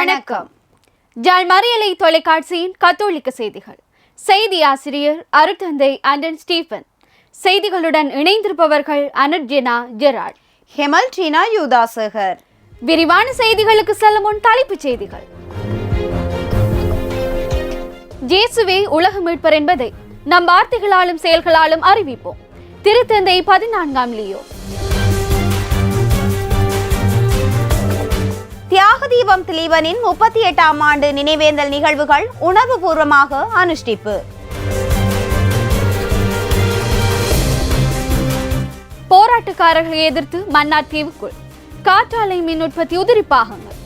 வணக்கம். ஜாழ் மறியலை தொலைக்காட்சியின் கத்தோலிக்க செய்திகள். செய்தி ஆசிரியர் அருட்தந்தை அண்டன் ஸ்டீஃபன் செய்திகளுடன் இணைந்திருப்பவர்கள் அனர்ஜினா ஜெராட். ஹெமல்டீனா யூதாசகர். விரிவான செய்திகளுக்கு செல்லும் முன் தலைப்புச் செய்திகள். ஜேசுவே உலக மீட்பர் என்பதை நம் வார்த்தைகளாலும் செயல்களாலும் அறிவிப்போம். திருத்தந்தை பதினான்காம் லியோ. தீபம் திலீபனின் முப்பத்தி எட்டாம் ஆண்டு நினைவேந்தல் நிகழ்வுகள் உணர்வுபூர்வமாக அனுஷ்டிப்பு. போராட்டக்காரர்களை எதிர்த்து மன்னார் தீவுக்குள் காற்றாலை மின் உற்பத்தி உதிரி பாகங்கள்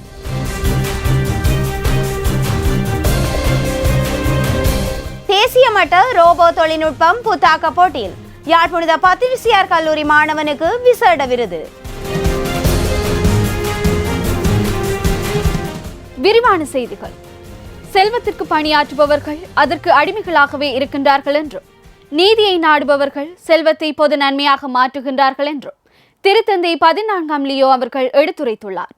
தேசிய மட்ட ரோபோ தொழில்நுட்பம் புத்தாக்க போட்டியில் யாழ்ப்புணித பத்திரிசியார் கல்லூரி மாணவனுக்கு விசேட விருது. விரிவான செய்திகள். செல்வத்திற்கு பணியாற்றுபவர்கள் அதற்கு அடிமைகளாகவே இருக்கின்றார்கள் என்றும் நீதியை நாடுபவர்கள் செல்வத்தை பொது நன்மையாக மாற்றுகின்றார்கள் என்றும் திருத்தந்தை பதினான்காம் லியோ அவர்கள் எடுத்துரைத்துள்ளார்.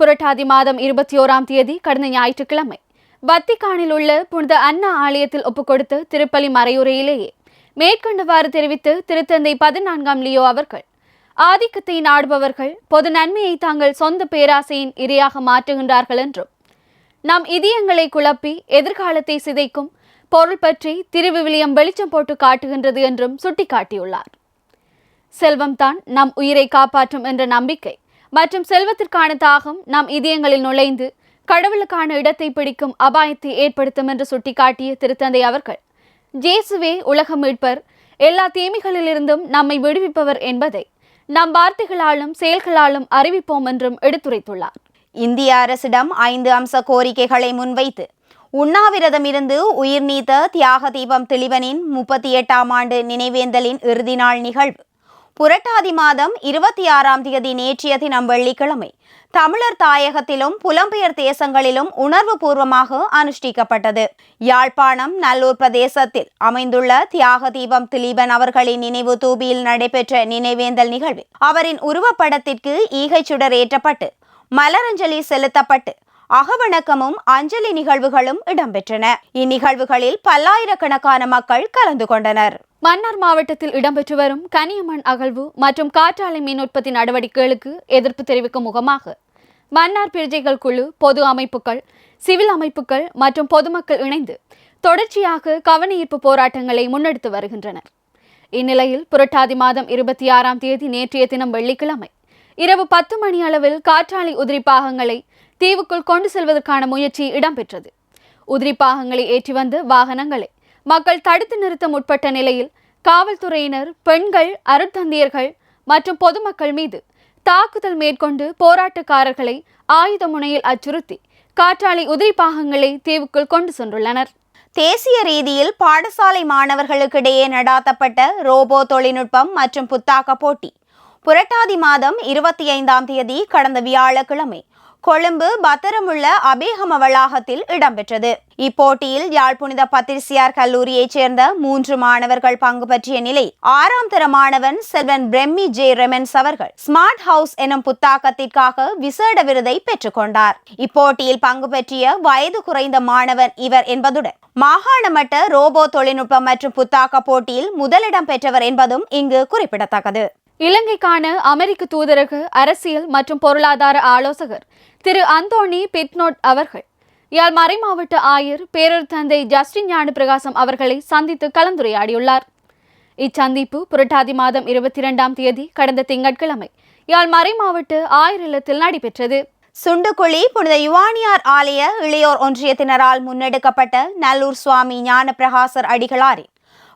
புரட்டாதி மாதம் இருபத்தி ஓராம் தேதி கடந்த ஞாயிற்றுக்கிழமை வத்திக்கானில் உள்ள புனித அண்ணா ஆலயத்தில் ஒப்புக்கொடுத்த திருப்பலி மறையுரையிலேயே மேற்கண்டவாறு தெரிவித்து திருத்தந்தை பதினான்காம் லியோ அவர்கள் ஆதிக்கத்தை நாடுபவர்கள் பொது நன்மையை தாங்கள் சொந்த பேராசையின் இரையாக மாற்றுகின்றார்கள் என்றும் நம் இதயங்களை குழப்பி எதிர்காலத்தை சிதைக்கும் பொருள் பற்றி திருவிவிலியம் வெளிச்சம் போட்டு காட்டுகின்றது என்றும் சுட்டிக்காட்டியுள்ளார். செல்வம்தான் நம் உயிரை காப்பாற்றும் என்ற நம்பிக்கை மற்றும் செல்வத்திற்கான தாகம் நம் இதயங்களில் நுழைந்து கடவுளுக்கான இடத்தை பிடிக்கும் அபாயத்தை ஏற்படுத்தும் என்று சுட்டிக்காட்டிய திருத்தந்தை அவர்கள் ஜேசுவே உலக மீட்பர். எல்லா தீமைகளிலிருந்தும் நம்மை விடுவிப்பவர் என்பதை நம் வார்த்தைகளாலும் செயல்களாலும் அறிவிப்போம் என்றும் எடுத்துரைத்துள்ளார். இந்திய அரசிடம் ஐந்து அம்ச கோரிக்கைகளை முன்வைத்து உண்ணாவிரதம் இருந்து உயிர் நீத்த தியாக தீபம் தெளிவனின் முப்பத்தி எட்டாம் ஆண்டு நினைவேந்தலின் இறுதி நாள் நிகழ்வு. புரட்டாதி மாதம் இருபத்தி ஆறாம் தேதி நேற்றைய தினம் வெள்ளிக்கிழமை தமிழர் தாயகத்திலும் புலம்பெயர் தேசங்களிலும் உணர்வுபூர்வமாக அனுஷ்டிக்கப்பட்டது. யாழ்ப்பாணம் நல்லூர் பிரதேசத்தில் அமைந்துள்ள தியாக தீபம் திலீபன் அவர்களின் நினைவு தூபியில் நடைபெற்ற நினைவேந்தல் நிகழ்வில் அவரின் உருவப்படத்திற்கு ஈகைச் சுடர் ஏற்றப்பட்டு மலரஞ்சலி செலுத்தப்பட்டு அகவணக்கமும் அஞ்சலி நிகழ்வுகளும் இடம்பெற்றன. இந்நிகழ்வுகளில் பல்லாயிரக்கணக்கான மக்கள் கலந்து கொண்டனர். மன்னார் மாவட்டத்தில் இடம்பெற்று வரும் கனியமண் அகழ்வு மற்றும் காற்றாலை மின் உற்பத்தி நடவடிக்கைகளுக்கு எதிர்ப்பு தெரிவிக்கும் முகமாக மன்னார் பிரஜைகள் குழு பொது அமைப்புகள் சிவில் அமைப்புகள் மற்றும் பொதுமக்கள் இணைந்து தொடர்ச்சியாக கவனஈர்ப்பு போராட்டங்களை முன்னெடுத்து வருகின்றனர். இந்நிலையில் புரட்டாதி மாதம் இருபத்தி ஆறாம் தேதி நேற்றைய தினம் வெள்ளிக்கிழமை இரவு பத்து மணி அளவில் காற்றாலை உதிரி பாகங்களை தீவுக்குள் கொண்டு செல்வதற்கான முயற்சி இடம்பெற்றது. உதிரி பாகங்களை ஏற்றி வந்த வாகனங்களை மக்கள் தடுத்து நிறுத்த முற்பட்ட நிலையில் காவல்துறையினர் பெண்கள் அருட்தந்தியர்கள் மற்றும் பொதுமக்கள் மீது தாக்குதல் மேற்கொண்டு போராட்டக்காரர்களை ஆயுத முனையில் அச்சுறுத்தி காற்றாலை உதிரி பாகங்களை தீவுக்குள் கொண்டு சென்றுள்ளனர். தேசிய ரீதியில் பாடசாலை மாணவர்களுக்கிடையே நடாத்தப்பட்ட ரோபோ தொழில்நுட்பம் மற்றும் புத்தாக்க போட்டி புரட்டாதி மாதம் இருபத்தி ஐந்தாம் தேதி கடந்த வியாழக்கிழமை கொழும்பு பத்திரமுள்ள அபேகம வளாகத்தில் இடம்பெற்றது. இப்போட்டியில் யாழ்ப்புனித பத்திரிசியார் கல்லூரியைச் சேர்ந்த மூன்று மாணவர்கள் பங்கு பற்றிய நிலை ஆறாம் தர மாணவன் செல்வன் பிரம்மி ஜே ரெமன்ஸ் அவர்கள் ஸ்மார்ட் ஹவுஸ் எனும் புத்தாக்கத்திற்காக விசேட விருதை பெற்றுக்கொண்டார் இப்போட்டியில் பங்கு பற்றிய வயது குறைந்த மாணவன் இவர் என்பதுடன் மாகாண மட்ட ரோபோ தொழில்நுட்பம் மற்றும் புத்தாக்க போட்டியில் முதலிடம் பெற்றவர் என்பதும் இங்கு குறிப்பிடத்தக்கது. இலங்கைக்கான அமெரிக்க தூதரக அரசியல் மற்றும் பொருளாதார ஆலோசகர் திரு அந்தோணி பிட்னோட் அவர்கள். யாழ் மறைமாவட்ட ஆயர் பேரர் தந்தை ஜஸ்டின் ஞான பிரகாசம் அவர்களை சந்தித்து கலந்துரையாடியுள்ளார். இச்சந்திப்பு புரட்டாதி மாதம் இருபத்தி இரண்டாம் தேதி கடந்த திங்கட்கிழமை யாழ் மறைமாவட்ட ஆயர் இல்லத்தில் நடைபெற்றது. சுண்டுக்குழி புனித யுவானியார் ஆலய இளையோர் ஒன்றியத்தினரால் முன்னெடுக்கப்பட்ட நல்லூர் சுவாமி ஞான பிரகாசர் அடிகளாரின்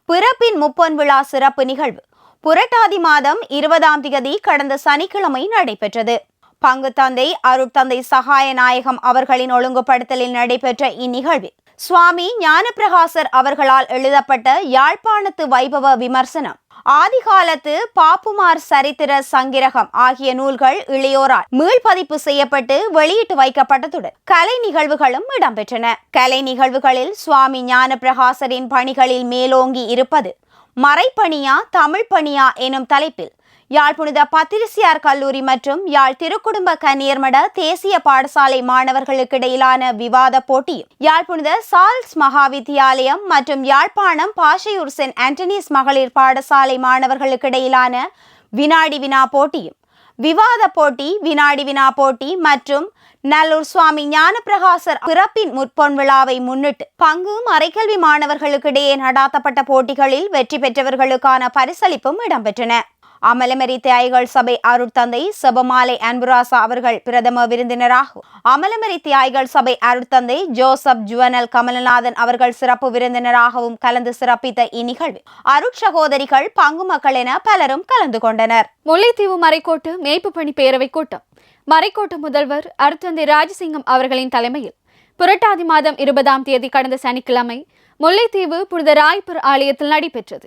பிறப்பின் முப்பொன் விழா சிறப்பு நிகழ்வு புரட்டாதி மாதம் இருபதாம் திகதி கடந்த சனிக்கிழமை நடைபெற்றது. பங்கு தந்தை அருட்தந்தை சகாய நாயகம் அவர்களின் ஒழுங்குபடுத்தலில் நடைபெற்ற இந்நிகழ்வில் சுவாமி ஞானப்பிரகாசர் அவர்களால் எழுதப்பட்ட யாழ்ப்பாணத்து வைபவ விமர்சனம் ஆதிகாலத்து பாப்புமார் சரித்திர சங்கிரகம் ஆகிய நூல்கள் இளையோரால் மீள்பதிப்பு செய்யப்பட்டு வெளியிட்டு வைக்கப்பட்டதுடன் கலை நிகழ்வுகளும் இடம்பெற்றன. கலை நிகழ்வுகளில் சுவாமி ஞானப்பிரகாசரின் பணிகளில் மேலோங்கி இருப்பது மறைப்பணியா தமிழ் பணியா எனும் தலைப்பில் யாழ் புனித பத்திரிசியார் கல்லூரி மற்றும் யாழ் திருக்குடும்ப கன்னியர்மட தேசிய பாடசாலை மாணவர்களுக்கிடையிலான விவாத போட்டியும் யாழ் புனித சால்ஸ் மகாவித்தியாலயம் மற்றும் யாழ்ப்பாணம் பாஷையூர் சென்ட் ஆண்டனிஸ் மகளிர் பாடசாலை மாணவர்களுக்கிடையிலான வினாடி வினா போட்டியும் விவாத போட்டி வினாடி வினா போட்டி மற்றும் நல்லூர் சுவாமி ஞானபிரகாசர் பிறப்பின் முற்பொன் விழாவை முன்னிட்டு பங்கு மறைக்கல்வி மாணவர்களுக்கிடையே நடாத்தப்பட்ட போட்டிகளில் வெற்றி பெற்றவர்களுக்கான பரிசளிப்பும் இடம்பெற்றன. அமலமரி தியாய்கள் சபை அருட்தந்தை செபமாலை அன்புராசா அவர்கள் பிரதம விருந்தினராகவும் அமலமரி தியாய்கள் சபை அருட்தந்தை ஜோசப் ஜுவனல் கமலநாதன் அவர்கள் சிறப்பு விருந்தினராகவும் கலந்து சிறப்பித்த இந்நிகழ்வில் அருட்சகோதரிகள் பங்கு மக்கள் என பலரும் கலந்து கொண்டனர். முல்லைத்தீவு மறைக்கோட்டு மேய்ப்பு பணி பேரவை கூட்டம். மறைக்கோட்டை முதல்வர் அருத்தந்தை ராஜசிங்கம் அவர்களின் தலைமையில் புரட்டாதி மாதம் இருபதாம் தேதி கடந்த சனிக்கிழமை முல்லைத்தீவு புனித ராய்பூர் ஆலயத்தில் நடைபெற்றது.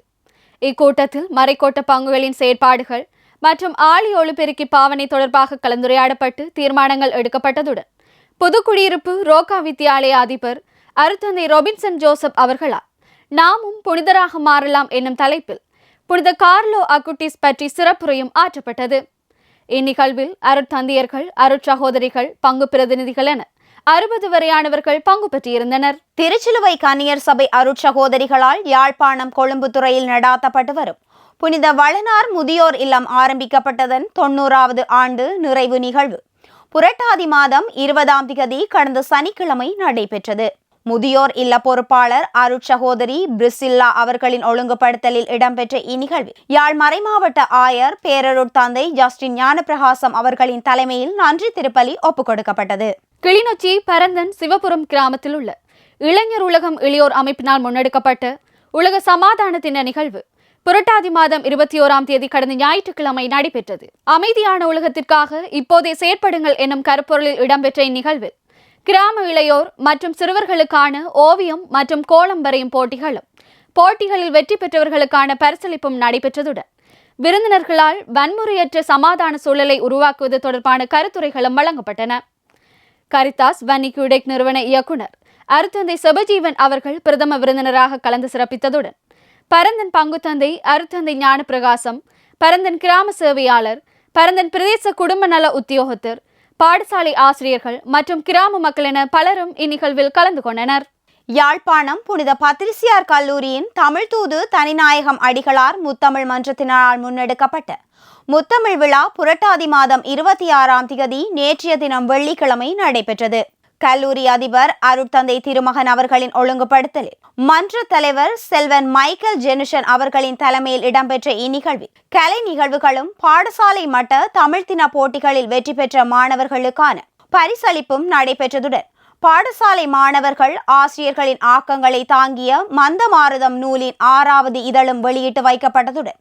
இக்கூட்டத்தில் மறைக்கோட்ட பங்குகளின் செயற்பாடுகள் மற்றும் ஆலி ஒளிபெருக்கி பாவனை தொடர்பாக கலந்துரையாடப்பட்டு தீர்மானங்கள் எடுக்கப்பட்டதுடன் புதுக்குடியிருப்பு ரோகா வித்தியாலய அதிபர் அருத்தந்தை ரொபின்சன் ஜோசப் அவர்களால் நாமும் புனிதராக மாறலாம் என்னும் தலைப்பில் புனித கார்லோ அக்குட்டிஸ் பற்றி சிறப்புரையும் ஆற்றப்பட்டது. இந்நிகழ்வில் அருட்தந்தையர்கள் அருட்சகோதரிகள் பங்கு பிரதிநிதிகள் என அறுபது வரையானவர்கள் பங்கு பெற்றிருந்தனர். திருச்சிலுவை கன்னியர் சபை அருட்சகோதரிகளால் யாழ்ப்பாணம் கொழும்புத்துறையில் நடாத்தப்பட்டு வரும். புனித வளனார் முதியோர் இல்லம் ஆரம்பிக்கப்பட்டதன் தொண்ணூறாவது ஆண்டு நிறைவு நிகழ்வு. புரட்டாதி மாதம் இருபதாம் திகதி கடந்த சனிக்கிழமை நடைபெற்றது. முதியோர் இல்ல பொறுப்பாளர் அருட்சகோதரி பிரிசில்லா அவர்களின் ஒழுங்குபடுத்தலில் இடம்பெற்ற இந்நிகழ்வில் யாழ் மறைமாவட்ட ஆயர் பேரருட் தந்தை ஜஸ்டின் ஞானப்பிரகாசம் அவர்களின் தலைமையில் நன்றி திருப்பலி ஒப்புக் கொடுக்கப்பட்டது. கிளிநொச்சி பரந்தன் சிவபுரம் கிராமத்தில் உள்ள இளைஞர் உலகம் இளையோர் அமைப்பினால் முன்னெடுக்கப்பட்ட உலக சமாதான தின நிகழ்வு புரட்டாதி மாதம் இருபத்தி ஓராம் தேதி கடந்த ஞாயிற்றுக்கிழமை நடைபெற்றது. அமைதியான உலகத்திற்காக இப்போதே செயற்படுங்கள் என்னும் கருப்பொருளில் இடம்பெற்ற இந்நிகழ்வில் கிராம இளையோர் மற்றும் சிறுவர்களுக்கான ஓவியம் மற்றும் கோலம் வரையும் போட்டிகளும். போட்டிகளில் வெற்றி பெற்றவர்களுக்கான பரிசளிப்பும் நடைபெற்றதுடன் விருந்தினர்களால் வன்முறையற்ற சமாதான சூழலை உருவாக்குவது தொடர்பான கருத்துரைகளும் வழங்கப்பட்டன. கரிதாஸ் வன்னி நிறுவன இயக்குனர் அருத்தந்தை சிவஜீவன் அவர்கள் பிரதம விருந்தினராக கலந்து சிறப்பித்ததுடன் பரந்தன் பங்குத்தந்தை அருத்தந்தை ஞானப்பிரகாசம் பரந்தன் கிராம சேவையாளர் பரந்தன் பிரதேச குடும்ப நல உத்தியோகத்தர் பாடசாலை ஆசிரியர்கள் மற்றும் கிராம மக்கள் என பலரும் இந்நிகழ்வில் கலந்து கொண்டனர். யாழ்ப்பாணம் புனித பத்திரிசியார் கல்லூரியின் தமிழ் தூது தனிநாயகம் அடிகளார் முத்தமிழ் மன்றத்தினால் முன்னெடுக்கப்பட்ட முத்தமிழ் விழா புரட்டாதி மாதம் இருபத்தி ஆறாம் திகதி நேற்றைய தினம் வெள்ளிக்கிழமை நடைபெற்றது. கல்லூரி அதிபர் அருட்தந்தை திருமகன் அவர்களின் ஒழுங்குபடுத்தலில். மன்ற தலைவர் செல்வன் மைக்கேல் ஜெனுஷன் அவர்களின் தலைமையில் இடம்பெற்ற இந்நிகழ்வில் கலை நிகழ்வுகளும் பாடசாலை மட்ட தமிழ் தின போட்டிகளில் வெற்றி பெற்ற மாணவர்களுக்கான பரிசளிப்பும் நடைபெற்றதுடன் பாடசாலை மாணவர்கள் ஆசிரியர்களின் ஆக்கங்களை தாங்கிய மந்தமாரதம் நூலின் ஆறாவது இதழும் வெளியிட்டு வைக்கப்பட்டதுடன்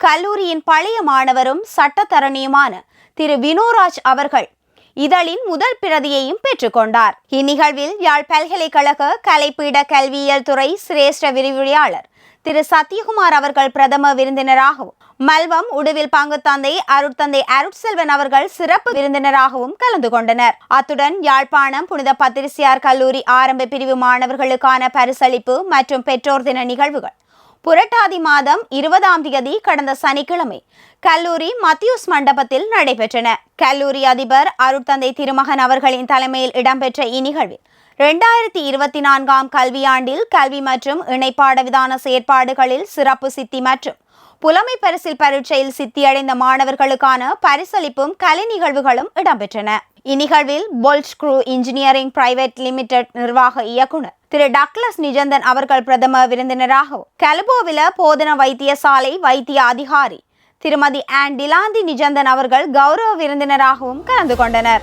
கல்லூரியின் பழைய மாணவரும் சட்டத்தரணியுமான திரு வினோராஜ் அவர்கள் இதழின் முதல் பிரதியையும் பெற்றுக்கொண்டார். இந்நிகழ்வில் யாழ் பல்கலைக்கழக கலைப்பீட கல்வியியல் துறை சிரேஷ்ட விரிவுரையாளர் திரு சத்யகுமார் அவர்கள் பிரதம விருந்தினராகவும் மல்வம் உடுவில் பங்கு தந்தை அருட்தந்தை அருட்செல்வன் அவர்கள் சிறப்பு விருந்தினராகவும் கலந்து கொண்டனர். அத்துடன் யாழ்ப்பாணம் புனித பத்திரிசியார் கல்லூரி ஆரம்ப பிரிவு மாணவர்களுக்கான பரிசளிப்பு மற்றும் பெற்றோர் தின நிகழ்வுகள். புரட்டாதி மாதம் இருபதாம் தேதி கடந்த சனிக்கிழமை கல்லூரி மத்தியூஸ் மண்டபத்தில் நடைபெற்றன. கல்லூரி அதிபர் அருட்தந்தை திருமகன் அவர்களின் தலைமையில் இடம்பெற்ற இந்நிகழ்வில் இரண்டாயிரத்தி இருபத்தி நான்காம் கல்வியாண்டில் கல்வி மற்றும் இணைப்பாட விதான செயற்பாடுகளில் சிறப்பு சித்தி மற்றும் புலமை பரிசில் பரீட்சையில் சித்தியடைந்த மாணவர்களுக்கான பரிசளிப்பும் கலை நிகழ்வுகளும் இடம்பெற்றன. இந்நிகழ்வில் bolt crew engineering private limited நிர்வாக இயக்குனர் திரு டக்ளஸ் நிஜந்தன் அவர்கள் பிரதம விருந்தினராகவும் கலபோவில போதன வைத்தியசாலை வைத்திய அதிகாரி திருமதி ஆன் டிலாந்தி நிஜந்தன் அவர்கள் கௌரவ விருந்தினராகவும் கலந்து கொண்டனர்.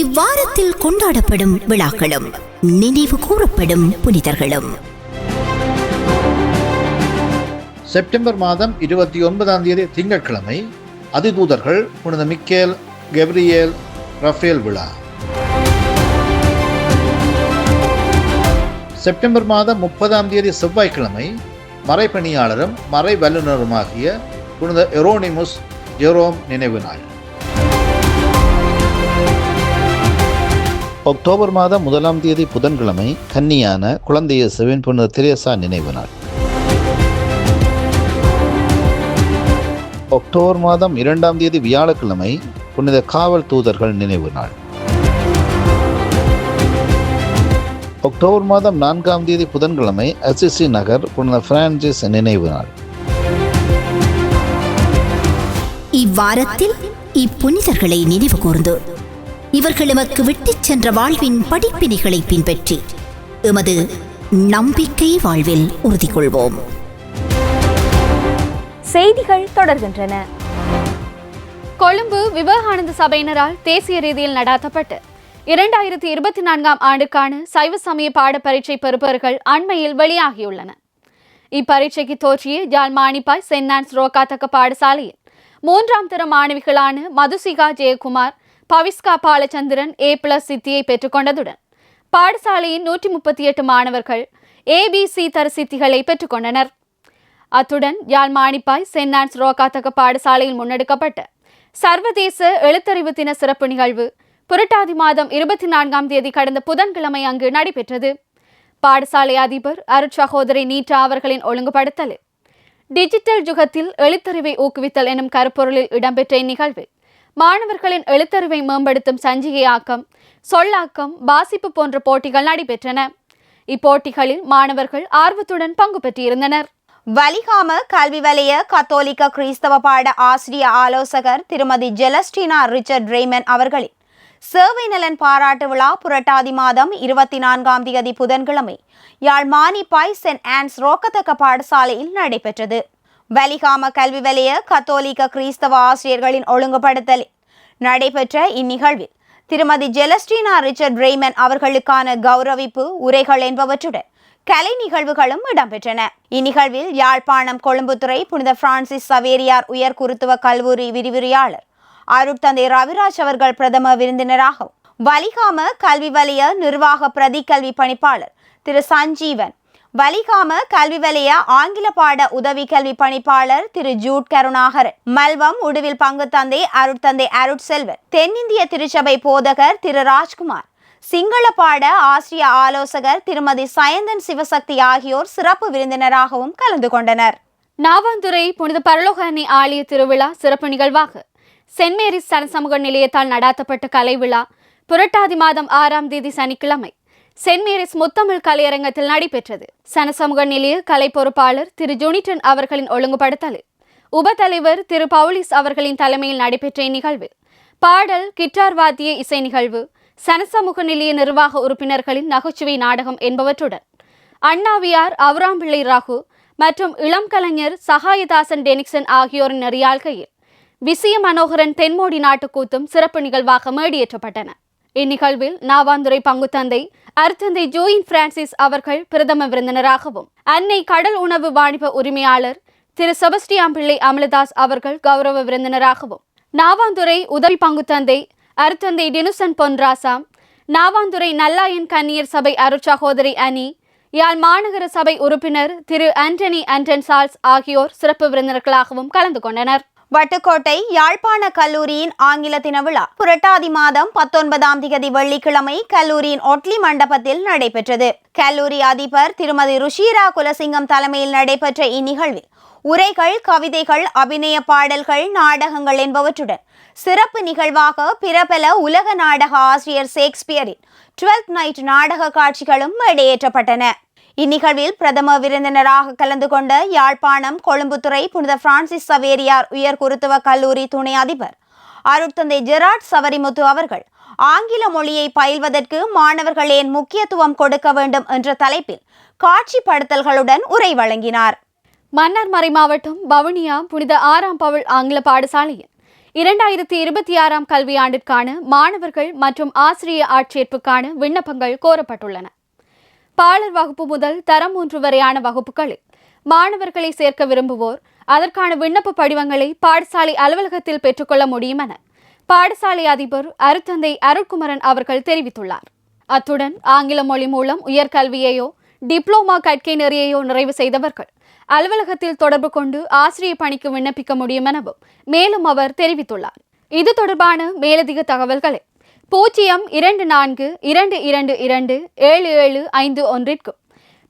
இவ்வாரத்தில் கொண்டாடப்படும் விழாக்களும் நினைவு கூறப்படும் புனிதர்களும். செப்டம்பர் மாதம் இருபத்தி ஒன்பதாம் தேதி திங்கட்கிழமை அதிதூதர்கள் புனித மிக்கேல் கெப்ரியேல் ரஃபேல் விழா. செப்டம்பர் மாதம் முப்பதாம் தேதி செவ்வாய்க்கிழமை மறைப்பணியாளரும் மறை வல்லுநருமாகிய புனித எரோனிமுஸ் ஜெரோம் நினைவு நாள். அக்டோபர் மாதம் முதலாம் தேதி புதன்கிழமை கன்னியான குழந்தைய செவின் புனித திரேசா நினைவு நாள். அக்டோபர் மாதம் இரண்டாம் தேதி வியாழக்கிழமை புனித காவல் தூதர்கள் நினைவு நாள். அக்டோபர் மாதம் நான்காம் தேதி புதன்கிழமை அசிசி நகர் புனித பிரான்சிஸ் நினைவு நாள். இவ்வாரத்தில் இப்புனிதர்களை நினைவு கூர்ந்து இவர்கள் எமக்கு விட்டுச் சென்ற வாழ்வின் படிப்பினைகளை பின்பற்றி எமது நம்பிக்கை வாழ்வில் உறுதி கொள்வோம் செய்திகள் தொடர்கின்றன. கொழும்பு விவேகானந்த சபையினரால் தேசிய ரீதியில் நடாத்தப்பட்டு இரண்டாயிரத்தி இருபத்தி நான்காம் ஆண்டுக்கான சைவ சமய பாட பரீட்சை பெறுபவர்கள் அண்மையில் வெளியாகியுள்ளன. இப்பரீட்சைக்கு தோற்றிய யாழ் மாணிப்பாய் சென்ட் ஆன்ஸ் ரோகாத்தக்க பாடசாலையில் மூன்றாம் தர மாணவிகளான மதுசிகா ஜெயக்குமார் பவிஸ்கா பாலச்சந்திரன் ஏ பிளஸ் சித்தியை பெற்றுக்கொண்டதுடன் பாடசாலையின் நூற்றி முப்பத்தி எட்டு மாணவர்கள் ஏபிசி தர சித்திகளை பெற்றுக்கொண்டனர் அத்துடன் யாழ் மாணிப்பாய் சென்ட் ஆன்ஸ் ரோகாத்தக பாடசாலையில் முன்னெடுக்கப்பட்ட சர்வதேச எழுத்தறிவு தின சிறப்பு நிகழ்வு புரட்டாதி மாதம் இருபத்தி நான்காம் தேதி கடந்த புதன்கிழமை அங்கு நடைபெற்றது. பாடசாலை அதிபர் அருட்சகோதரி நீட்டா அவர்களின் ஒழுங்குபடுத்தல். டிஜிட்டல் யுகத்தில் எழுத்தறிவை ஊக்குவித்தல் எனும் கருப்பொருளில் இடம்பெற்ற இந்நிகழ்வில் மாணவர்களின் எழுத்தறிவை மேம்படுத்தும் சஞ்சிகையாக்கம் சொல்லாக்கம் வாசிப்பு போன்ற போட்டிகள் நடைபெற்றன. இப்போட்டிகளில் மாணவர்கள் ஆர்வத்துடன் பங்கு பெற்றிருந்தனர். வலிகாம கல்வி வலய கத்தோலிக்க கிறிஸ்தவ பாட ஆசிரிய ஆலோசகர் திருமதி ஜெலஸ்டினா ரிச்சர்ட் ரேமன் அவர்களின் சேவை நலன் பாராட்டு விழா புரட்டாதி மாதம் இருபத்தி நான்காம் தேதி புதன்கிழமை. யாழ் மானிப்பாய் சென்ட் ஆன்ஸ் ரோக்கத்தக்க பாடசாலையில் நடைபெற்றது. வலிகாம கல்வி வலய கத்தோலிக்க கிறிஸ்தவ ஆசிரியர்களின் ஒழுங்குபடுத்தலில் நடைபெற்ற இந்நிகழ்வில் திருமதி ஜெலஸ்டீனா ரிச்சர்ட் ரேமன் அவர்களுக்கான கௌரவிப்பு உரைகள் என்பவற்றுடன் கலை நிகழ்வுகளும் இடம்பெற்றன. இந்நிகழ்வில் யாழ்ப்பாணம் கொழும்புத்துறை புனித பிரான்சிஸ் சவேரியார் உயர் குருத்துவ கல்லூரி விரிவுரையாளர் அருட்தந்தை ரவிராஜ் அவர்கள் பிரதம விருந்தினராகவும் வலிகாம கல்வி வலய நிர்வாக பிரதி கல்வி பணிப்பாளர் திரு சஞ்சீவன் வலிகாம கல்வி வலய ஆங்கில பாட உதவி கல்வி பணிப்பாளர் திரு ஜூட் கருணாகரன் மல்வம் உடுவில் பங்கு தந்தை அருட்தந்தை அருட்செல்வன் தென்னிந்திய திருச்சபை போதகர் திரு ராஜ்குமார் சிங்கள பாட ஆசிரிய ஆலோசகர் திருமதி சயந்தன் சிவசக்தி ஆகியோர் சிறப்பு விருந்தினராகவும் கலந்து கொண்டனர். நாவாந்துறை புனித பரலோக அன்னை ஆலய திருவிழா சிறப்பு நிகழ்வாக சென்ட் மேரிஸ் சனசமூக நிலையத்தால் நடாத்தப்பட்ட கலை விழா புரட்டாதி மாதம் ஆறாம் தேதி சனிக்கிழமை. சென்ட் மேரிஸ் முத்தமிழ் கலையரங்கத்தில் நடைபெற்றது. சனசமூக நிலைய கலை பொறுப்பாளர் திரு ஜூனிட்டன் அவர்களின் ஒழுங்குபடுத்தலில் உபத்தலைவர் திரு பவுலிஸ் அவர்களின் தலைமையில் நடைபெற்ற இந்நிகழ்வில் பாடல் கிட்டார் வாத்திய இசை நிகழ்வு சனசமூக நிலைய நிர்வாக உறுப்பினர்களின் நகைச்சுவை நாடகம் என்பவற்றுடன் அண்ணாவியார் அவுராம்பிள்ளை ராகு மற்றும் இளம் கலைஞர் சகாயதாசன் டெனிக்சன் ஆகியோரின் அறியாழ்கையில் விசிய மனோகரன் தென்மோடி நாட்டுக்கூத்தும் சிறப்பு நிகழ்வாக மேடியேற்றப்பட்டன. இந்நிகழ்வில் நாவாந்துறை பங்குத்தந்தை அருத்தந்தை ஜோயின் பிரான்சிஸ் அவர்கள் பிரதம விருந்தினராகவும் அன்னை கடல் உணவு வாணிப உரிமையாளர் திரு செபஸ்டியாம் பிள்ளை அமலதாஸ் அவர்கள் கௌரவ விருந்தினராகவும் நாவாந்துறை உதவி பங்குத்தந்தை அருத்தந்தை டினுசன் பொன்ராசாம் நாவாந்துறை நல்லாயன் கன்னியர் சபை அருட்சகோதரி அனி யாழ் மாநகர சபை உறுப்பினர் திரு ஆண்டனி ஆண்டன் சால்ஸ் ஆகியோர் சிறப்பு விருந்தினர்களாகவும் கலந்து கொண்டனர். வட்டுக்கோட்டை யாழ்ப்பாண கல்லூரியின் ஆங்கில தின விழா. புரட்டாதி மாதம் பத்தொன்பதாம் திகதி வெள்ளிக்கிழமை கல்லூரியின் ஒட்லி மண்டபத்தில் நடைபெற்றது. கல்லூரி அதிபர் திருமதி ருஷீரா குலசிங்கம் தலைமையில் நடைபெற்ற இந்நிகழ்வில் உரைகள் கவிதைகள் அபிநய பாடல்கள் நாடகங்கள் என்பவற்றுடன் சிறப்பு நிகழ்வாக பிரபல உலக நாடக ஆசிரியர் ஷேக்ஸ்பியரின் டுவெல்த் நைட் நாடக காட்சிகளும் மேடையேற்றப்பட்டன இந்நிகழ்வில் பிரதம விருந்தினராக கலந்து கொண்ட யாழ்ப்பாணம் கொழும்புத்துறை புனித பிரான்சிஸ் சவேரியார் உயர் குருத்துவ கல்லூரி துணை அதிபர் அருட்தந்தை ஜெராட் சவரிமுத்து அவர்கள் ஆங்கில மொழியை பயில்வதற்கு மாணவர்கள் ஏன் முக்கியத்துவம் கொடுக்க வேண்டும் என்ற தலைப்பில் காட்சிப்படுத்தல்களுடன் உரை வழங்கினார். மன்னார் மறை மாவட்டம் வவுனியா புனித ஆறாம் பவுள் ஆங்கில பாடசாலையில் இரண்டாயிரத்தி இருபத்தி ஆறாம் கல்வியாண்டிற்கான மாணவர்கள் மற்றும் ஆசிரிய ஆட்சேர்ப்புக்கான விண்ணப்பங்கள் கோரப்பட்டுள்ளன. பாலர் வகுப்பு முதல் தரம் மூன்று வரையான வகுப்புகளில் மாணவர்களை சேர்க்க விரும்புவோர் அதற்கான விண்ணப்ப படிவங்களை பாடசாலை அலுவலகத்தில் பெற்றுக்கொள்ள முடியும் என பாடசாலை அதிபர் அருத்தந்தை அருள்குமரன் அவர்கள் தெரிவித்துள்ளார். அத்துடன் ஆங்கில மொழி மூலம் உயர்கல்வியையோ டிப்ளோமா கற்கை நெறியையோ நிறைவு செய்தவர்கள் அலுவலகத்தில் தொடர்பு கொண்டு ஆசிரிய பணிக்கு விண்ணப்பிக்க முடியும் எனவும் மேலும் அவர் தெரிவித்துள்ளார். இது தொடர்பான மேலதிக தகவல்களை பூஜ்ஜியம் இரண்டு நான்கு இரண்டு இரண்டு இரண்டு ஏழு ஏழு ஐந்து ஒன்றிற்கும்.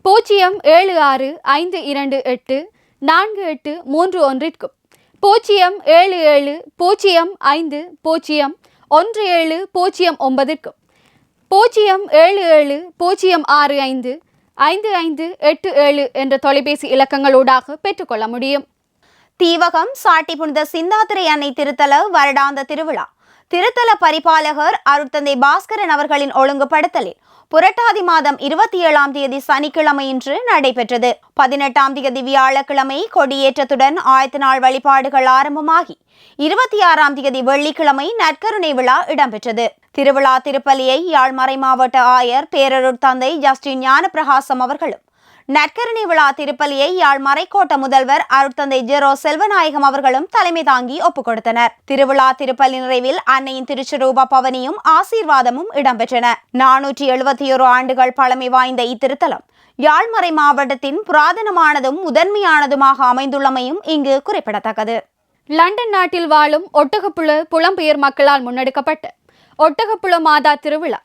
பூஜ்ஜியம் ஏழு ஆறு ஐந்து இரண்டு எட்டு நான்கு எட்டு மூன்று ஒன்றிற்கும். பூஜ்ஜியம் ஏழு ஏழு பூஜ்ஜியம் ஐந்து பூஜ்ஜியம் ஒன்று ஏழு பூஜ்ஜியம் ஒன்பதிற்கும். பூஜ்ஜியம் ஏழு ஏழு பூஜ்ஜியம் ஆறு ஐந்து ஐந்து ஐந்து எட்டு ஏழு என்ற தொலைபேசி இலக்கங்களூடாக பெற்றுக்கொள்ள முடியும். தீவகம் சாட்டி புனித சிந்தாத்திரை அன்னை திருத்தல வருடாந்த திருவிழா. திருத்தல பரிபாலகர் அருட்தந்தை பாஸ்கரன் அவர்களின் ஒழுங்குபடுத்தலில் புரட்டாதி மாதம் இருபத்தி ஏழாம் தேதி சனிக்கிழமையின்று நடைபெற்றது. பதினெட்டாம் தேதி வியாழக்கிழமை கொடியேற்றத்துடன் ஆயத்த நாள் வழிபாடுகள் ஆரம்பமாகி இருபத்தி ஆறாம் தேதி வெள்ளிக்கிழமை நற்கருணை விழா இடம்பெற்றது. திருவிழா திருப்பலியை யாழ்மறை மாவட்ட ஆயர் பேரருட் தந்தை ஜஸ்டின் ஞானபிரகாசம் அவர்களும் நற்கரணி விழா திருப்பலியை யாழ் மறைக்கோட்ட முதல்வர் அருட்தந்தை ஜெரோ செல்வநாயகம் அவர்களும் தலைமை தாங்கி ஒப்புக் கொடுத்தனர் திருவிழா திருப்பலி நிறைவில் அன்னையின் திருச்சுரூப பவனியும் ஆசீர்வாதமும் இடம்பெற்றன. நானூற்றி எழுபத்தி ஒரு ஆண்டுகள் பழமை வாய்ந்த இத்திருத்தலம் யாழ்மறை மாவட்டத்தின் புராதனமானதும் முதன்மையானதுமாக அமைந்துள்ளமையும் இங்கு குறிப்பிடத்தக்கது. லண்டன் நாட்டில் வாழும் ஒட்டகப்புழு புலம்பெயர் மக்களால் முன்னெடுக்கப்பட்ட ஒட்டகப்புல மாதா திருவிழா.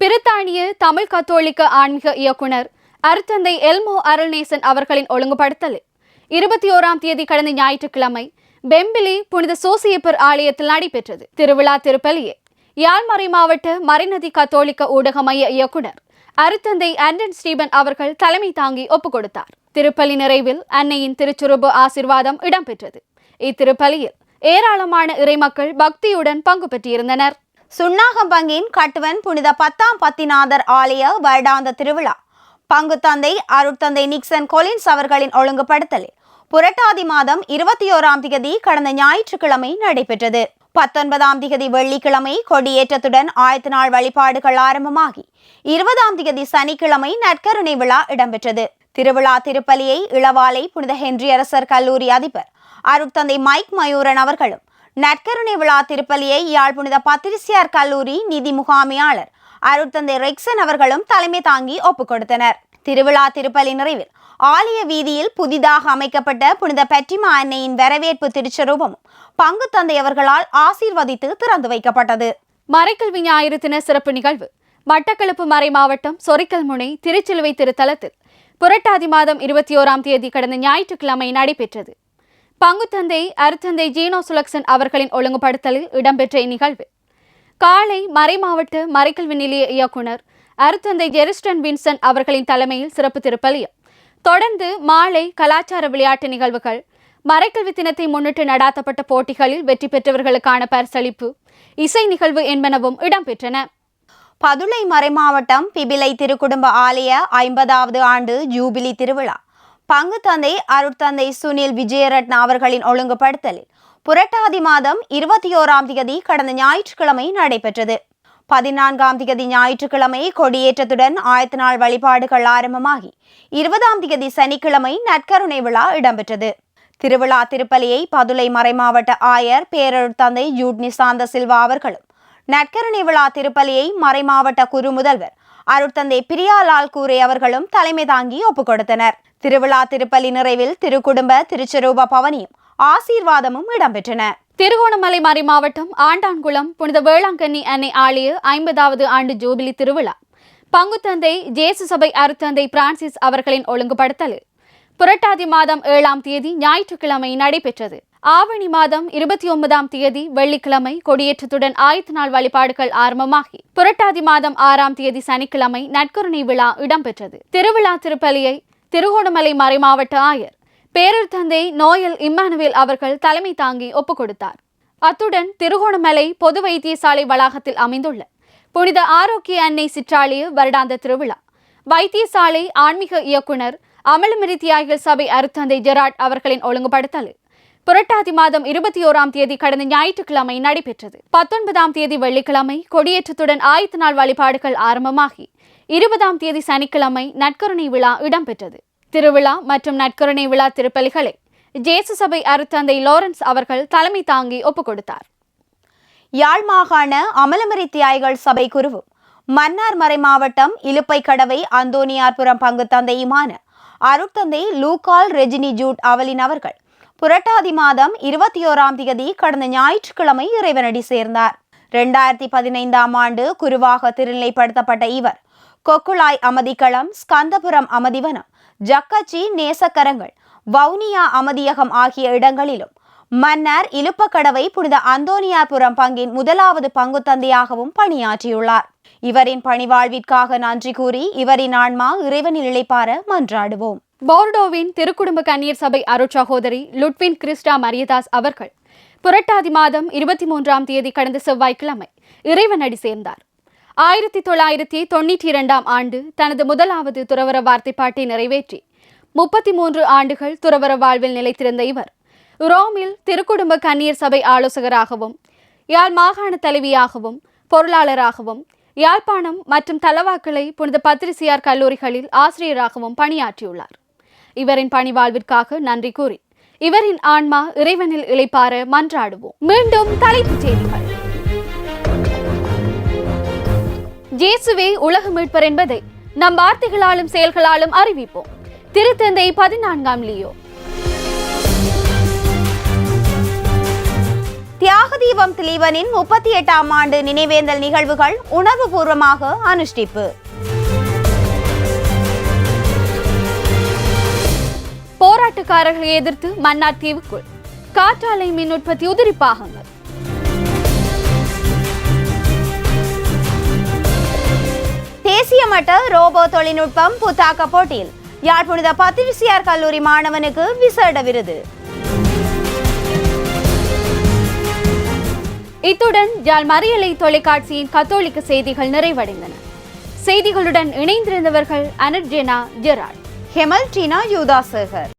பிரித்தானிய தமிழ் கத்தோலிக்க ஆன்மீக இயக்குனர் அருத்தந்தை எல்மோ அருள்நேசன் அவர்களின் ஒழுங்குபடுத்தலில் இருபத்தி ஓராம் தேதி கடந்த ஞாயிற்றுக்கிழமை பெம்பிலி புனித சோசியப்பர் ஆலயத்தில் நடைபெற்றது. திருவிழா திருப்பலியே. யாழ்மறை மாவட்ட மறைநதி கத்தோலிக்க ஊடக மைய இயக்குனர் அருத்தந்தை ஆண்டன் ஸ்டீபன் அவர்கள் தலைமை தாங்கி ஒப்புக் கொடுத்தார் திருப்பலி நிறைவில் அன்னையின் திருச்சுருபு ஆசிர்வாதம் இடம்பெற்றது. இத்திருப்பலியில் ஏராளமான இறைமக்கள் பக்தியுடன் பங்கு பெற்றிருந்தனர். சுன்னாகம்பங்கின் கட்டுவன் புனித பத்தாம் பத்திநாதர் ஆலய வருடாந்த திருவிழா. பங்கு தந்தை அருட்தந்தை நிக்சன் கொலின்ஸ் அவர்களின் ஒழுங்குபடுத்தலில். புரட்டாதி மாதம் இருபத்தி ஓராம் திகதி கடந்த ஞாயிற்றுக்கிழமை நடைபெற்றது. பத்தொன்பதாம் திகதி வெள்ளிக்கிழமை கொடியேற்றத்துடன் ஆயத்த நாள் வழிபாடுகள் ஆரம்பமாகி இருபதாம் திகதி சனிக்கிழமை நற்கருணை விழா இடம்பெற்றது. திருவிழா திருப்பலியை இளவாலை புனித ஹென்றி அரசர் கல்லூரி அதிபர் அருட்தந்தை மைக் மயூரன் அவர்களும் நற்கருணை விழா திருப்பலியை யாழ் புனித பத்திரிசியார் கல்லூரி நிதி முகாமையாளர் அருட்தந்தை ரெக்சன் அவர்களும் தலைமை தாங்கி ஒப்புக் கொடுத்தனர் திருவிழா திருப்பலி நிறைவில் ஆலய வீதியில் புதிதாக அமைக்கப்பட்ட புனித பெற்றிமா அன்னையின் வரவேற்பு திருச்சரூபமும் பங்கு தந்தையவர்களால் ஆசீர்வதித்து திறந்து வைக்கப்பட்டது. மறைக்கல்வி ஞாயிறு தின சிறப்பு நிகழ்வு. மட்டக்களப்பு மறை மாவட்டம் சொரிக்கல் முனை திருச்சிலுவை திருத்தலத்தில் புரட்டாதி மாதம் இருபத்தி ஓராம் தேதி கடந்த ஞாயிற்றுக்கிழமை நடைபெற்றது. பங்குத்தந்தை அருத்தந்தை ஜீனோ சுலக்சன் அவர்களின் ஒழுங்குபடுத்தலில் இடம்பெற்ற இந்நிகழ்வு. காலை மறைமாவட்ட மறைக்கல்வி நிலைய இயக்குனர் அருத்தந்தை ஜெரிஸ்டன் வின்சன் அவர்களின் தலைமையில் சிறப்பு திருப்பலியும் தொடர்ந்து மாலை கலாச்சார விளையாட்டு நிகழ்வுகள் மறைக்கல்வி தினத்தை முன்னிட்டு நடாத்தப்பட்ட போட்டிகளில் வெற்றி பெற்றவர்களுக்கான பரிசளிப்பு இசை நிகழ்வு என்பனவும் இடம்பெற்றன. பதுளை மறைமாவட்டம் பிபிலை திருக்குடும்ப ஆலய ஐம்பதாவது ஆண்டு ஜூபிலி திருவிழா. பங்கு தந்தை அருட்தந்தை சுனில் விஜயரட்ன அவர்களின் ஒழுங்குபடுத்தலில் புரட்டாதி மாதம் இருபத்தி ஓராம் தேதி கடந்த ஞாயிற்றுக்கிழமை நடைபெற்றது. பதினான்காம் தேதி ஞாயிற்றுக்கிழமை கொடியேற்றத்துடன் ஆயத்த நாள் வழிபாடுகள் ஆரம்பமாகி இருபதாம் தேதி சனிக்கிழமை நற்கருணை விழா இடம்பெற்றது. திருவிழா திருப்பலியை பதுளை மறைமாவட்ட ஆயர் பேரருட் தந்தை ஜூட் நிசாந்த சில்வா அவர்களும் நற்கருணை விழா திருப்பலியை மறைமாவட்ட குரு முதல்வர் அருட்தந்தை பிரியாலால் கூரே அவர்களும் தலைமை தாங்கி ஒப்புக் கொடுத்தனர். திருவிழா திருப்பலி நிறைவில் திருக்குடும்ப திருச்சரூப பவனியும் ஆசீர்வாதமும் இடம்பெற்றன. திருகோணமலை மறை மாவட்டம் ஆண்டான்குளம் புனித வேளாங்கண்ணி அன்னை ஆலய ஐம்பதாவது ஆண்டு ஜூபிலி திருவிழா. பங்குத்தந்தை ஜேசு சபை அருத்தந்தை பிரான்சிஸ் அவர்களின் ஒழுங்குபடுத்தலில் புரட்டாதி மாதம் ஏழாம் தேதி ஞாயிற்றுக்கிழமை நடைபெற்றது. ஆவணி மாதம் இருபத்தி ஒன்பதாம் தேதி வெள்ளிக்கிழமை கொடியேற்றத்துடன் ஆயத்த நாள் வழிபாடுகள் ஆரம்பமாகி புரட்டாதி மாதம் ஆறாம் தேதி சனிக்கிழமை நட்கருணை விழா இடம்பெற்றது. திருவிழா திருப்பலியை திருகோணமலை மறை மாவட்ட ஆயர் பேரர் தந்தை நோயல் இம்மானுவேல் அவர்கள் தலைமை தாங்கி ஒப்புக் கொடுத்தார் அத்துடன் திருகோணமலை பொது வைத்தியசாலை வளாகத்தில் அமைந்துள்ள புனித ஆரோக்கிய அன்னை சிற்றாலய வருடாந்த திருவிழா. வைத்தியசாலை ஆன்மீக இயக்குனர் அமலமிரி தியாகிகள் சபை அருத்தந்தை ஜெராட் அவர்களின் ஒழுங்குபடுத்தல். புரட்டாதி மாதம் இருபத்தி ஓராம் தேதி கடந்த ஞாயிற்றுக்கிழமை நடைபெற்றது. பத்தொன்பதாம் தேதி வெள்ளிக்கிழமை கொடியேற்றத்துடன் ஆயத்த நாள் வழிபாடுகள் ஆரம்பமாகி இருபதாம் தேதி சனிக்கிழமை நட்கருணை விழா இடம்பெற்றது. திருவிழா மற்றும் நட்கருணை விழா திருப்பலிகளை ஜேசு சபை அருத்தந்தை லாரன்ஸ் அவர்கள் தலைமை தாங்கி ஒப்புக் கொடுத்தார் யாழ் மாகாண அமலமரி தியாய்கள் சபை குருவு மன்னார் மறை மாவட்டம் இலுப்பை கடவை அந்தோனியார்புரம் பங்கு தந்தையுமான அருட்தந்தை லூகால் ரெஜினி ஜூட் அவலின் அவர்கள் புரட்டாதி மாதம் இருபத்தி ஓராம் தேதி கடந்த ஞாயிற்றுக்கிழமை இறைவனடி சேர்ந்தார். ரெண்டாயிரத்தி பதினைந்தாம் ஆண்டு குருவாக திருநிலைப்படுத்தப்பட்ட இவர் கொக்குளாய் அமதிக்களம் ஸ்கந்தபுரம் அமதிவனம் ஜக்கச்சி நேசக்கரங்கள் வவுனியா அமதியகம் ஆகிய இடங்களிலும் மன்னர் இலுப்பக்கடவை புனித அந்தோனியாபுரம் பங்கின் முதலாவது பங்கு தந்தையாகவும் பணியாற்றியுள்ளார். இவரின் பணிவாழ்விற்காக நன்றி கூறி இவரின் ஆன்மா இறைவனில் இழைப்பார மன்றாடுவோம். போர்டோவின் திருக்குடும்ப கண்ணீர் சபை அருட்சகோதரி லுட்வின் கிறிஸ்டா மரியதாஸ் அவர்கள் புரட்டாதி மாதம் இருபத்தி மூன்றாம் தேதி கடந்த செவ்வாய்க்கிழமை இறைவனடி சேர்ந்தார். ஆயிரத்தி தொள்ளாயிரத்தி தொண்ணூற்றி இரண்டாம் ஆண்டு தனது முதலாவது துறவர வார்த்தைப்பாட்டை நிறைவேற்றி முப்பத்தி மூன்று ஆண்டுகள் துறவர வாழ்வில் நிலைத்திருந்த இவர் ரோமில் திருக்குடும்ப கண்ணீர் சபை ஆலோசகராகவும் யாழ் மாகாண தலைவியாகவும் பொருளாளராகவும் யாழ்ப்பாணம் மற்றும் தலவாக்களை புனித பத்திரிசியார் கல்லூரிகளில் ஆசிரியராகவும் பணியாற்றியுள்ளார். இவரின் பணிவாழ்விற்காக நன்றி கூறி இவரின் ஆன்மா இறைவனில் இழைப்பார மன்றாடுவோம். மீண்டும் தலைப்புச் செய்திகள். ஜேசுவே உலக மீட்பர் என்பதை நம் வார்த்தைகளாலும் செயல்களாலும் அறிவிப்போம். திருத்தந்தை பதினான்காம் லியோ. தியாக தீபம் திலீவனின் முப்பத்தி எட்டாம் ஆண்டு நினைவேந்தல் நிகழ்வுகள் உணர்வுபூர்வமாக அனுஷ்டிப்பு. போராட்டக்காரர்களை எதிர்த்து மன்னார் தீவுக்குள். காற்றாலை மின் உற்பத்தி உதிரி பாகங்கள். உயர்மட்ட ரோபோ தொழில்நுட்பம் புத்தாக்க போட்டியில் யாழ் புனித பத்திரிசியார் கல்லூரி மாணவனுக்கு விசேட விருது. இத்துடன் யாழ் மறியலை தொலைக்காட்சியின் கத்தோலிக்க செய்திகள் நிறைவடைந்தன. செய்திகளுடன் இணைந்திருந்தவர்கள் அனர்ஜெனா ஜெரால் ஹெமல் டீனா யூதாசேகர்